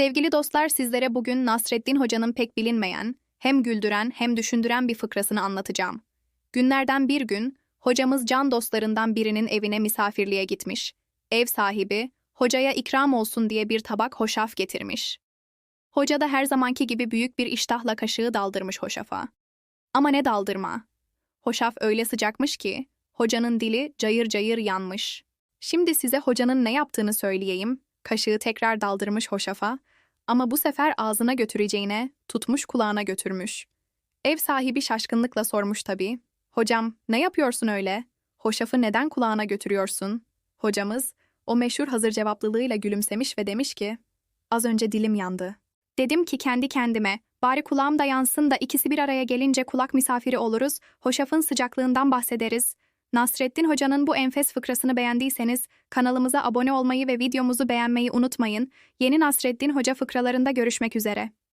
Sevgili dostlar sizlere bugün Nasreddin Hoca'nın pek bilinmeyen, hem güldüren hem düşündüren bir fıkrasını anlatacağım. Günlerden bir gün, hocamız can dostlarından birinin evine misafirliğe gitmiş. Ev sahibi, hocaya ikram olsun diye bir tabak hoşaf getirmiş. Hoca da her zamanki gibi büyük bir iştahla kaşığı daldırmış hoşafa. Ama ne daldırma. Hoşaf öyle sıcakmış ki, hocanın dili cayır cayır yanmış. Şimdi size hocanın ne yaptığını söyleyeyim. Kaşığı tekrar daldırmış hoşafa ama bu sefer ağzına götüreceğine tutmuş kulağına götürmüş. Ev sahibi şaşkınlıkla sormuş tabii. Hocam ne yapıyorsun öyle? Hoşafı neden kulağına götürüyorsun? Hocamız o meşhur hazır cevaplılığıyla gülümsemiş ve demiş ki az önce dilim yandı. Dedim ki kendi kendime bari kulağım da yansın da ikisi bir araya gelince kulak misafiri oluruz, hoşafın sıcaklığından bahsederiz. Nasreddin Hoca'nın bu enfes fıkrasını beğendiyseniz kanalımıza abone olmayı ve videomuzu beğenmeyi unutmayın. Yeni Nasreddin Hoca fıkralarında görüşmek üzere.